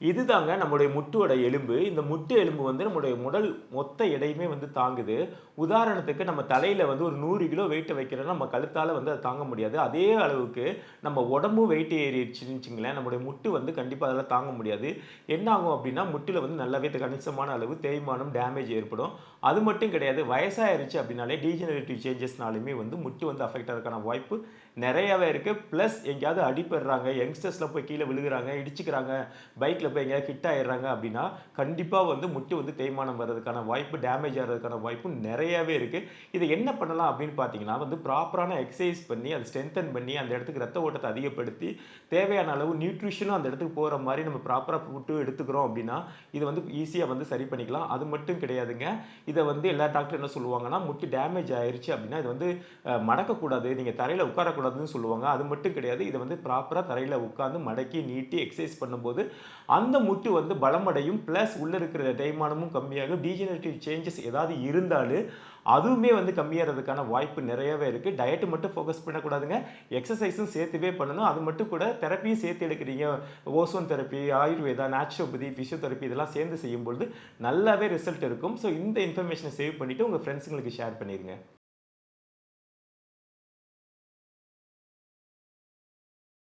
இதுதாங்க நம்முடைய முட்டோட எலும்பு. இந்த முட்டு எலும்பு வந்து நம்முடைய உடல் மொத்த எடையுமே வந்து தாங்குது. உதாரணத்துக்கு நம்ம தலையில் வந்து ஒரு நூறு கிலோ வெயிட்டை வைக்கிறோம்னா நம்ம கழுத்தால் வந்து அதை தாங்க முடியாது. அதே அளவுக்கு நம்ம உடம்பும் வெயிட் ஏறிடுச்சுன்னு நம்முடைய முட்டு வந்து கண்டிப்பாக அதெல்லாம் தாங்க முடியாது. என்ன ஆகும் அப்படின்னா முட்டில் வந்து நல்லாவே கணிசமான அளவு தேய்மானம் டேமேஜ் ஏற்படும். அது மட்டும் கிடையாது வயசாயிருச்சு அப்படின்னாலே டீஜெனரேட்டிவ் சேஞ்சஸ்னாலுமே வந்து முட்டு வந்து அஃபெக்ட் ஆகிறதுக்கான வாய்ப்பு நிறையவே இருக்குது ப்ளஸ் எங்கேயாவது அடிபடுறாங்க யங்ஸ்டர்ஸில் போய் கீழே விழுகிறாங்க இடிச்சுக்கிறாங்க பைக்கில் போய் எங்கேயாவது ஹிட் ஆயிடுறாங்க அப்படின்னா கண்டிப்பாக வந்து முட்டு வந்து தேய்மானம் வர்றதுக்கான வாய்ப்பு டேமேஜ் ஆகிறதுக்கான வாய்ப்பு நிறையவே இருக்குது இதை என்ன பண்ணலாம் அப்படின்னு பார்த்தீங்கன்னா வந்து ப்ராப்பரான எக்ஸசைஸ் பண்ணி அதை ஸ்ட்ரென்தன் பண்ணி அந்த இடத்துக்கு ரத்த ஓட்டத்தை அதிகப்படுத்தி தேவையான அளவு நியூட்ரிஷனும் அந்த இடத்துக்கு போகிற மாதிரி நம்ம ப்ராப்பராக ஃபுட்டு எடுத்துக்கிறோம் அப்படின்னா இது வந்து ஈஸியாக வந்து சரி பண்ணிக்கலாம். அது மட்டும் கிடையாதுங்க. இதை வந்து எல்லா டாக்டர் என்ன சொல்லுவாங்கன்னா முட்டு டேமேஜ் ஆயிடுச்சு அப்படின்னா இது வந்து மடக்கக்கூடாது. நீங்கள் தரையில் உட்காரக்கூடாதுன்னு சொல்லுவாங்க. அது மட்டும் கிடையாது. இதை வந்து ப்ராப்பராக தரையில் உட்காந்து மடக்கி நீட்டி எக்ஸசைஸ் பண்ணும்போது அந்த முட்டு வந்து பலமடையும் ப்ளஸ் உள்ளே இருக்கிற தேய்மானமும் கம்மியாகும். டீஜெனரேட்டிவ் சேஞ்சஸ் ஏதாவது இருந்தாலும் அதுவுமே வந்து கம்மியாகிறதுக்கான வாய்ப்பு நிறையவே இருக்குது டயட்டு மட்டும் ஃபோக்கஸ் பண்ணக்கூடாதுங்க. எக்ஸசைஸும் சேர்த்துவே பண்ணணும். அது மட்டும் கூட தெரப்பியும் சேர்த்து எடுக்கிறீங்க. Ozone therapy Ayurveda naturopathy physiotherapy இதெல்லாம் சேர்ந்து செய்யும்பொழுது நல்லாவே ரிசல்ட் இருக்கும் ஸோ இந்த இன்ஃபர்மேஷனை சேவ் பண்ணிவிட்டு உங்கள் ஃப்ரெண்ட்ஸுங்களுக்கு ஷேர் பண்ணிடுங்க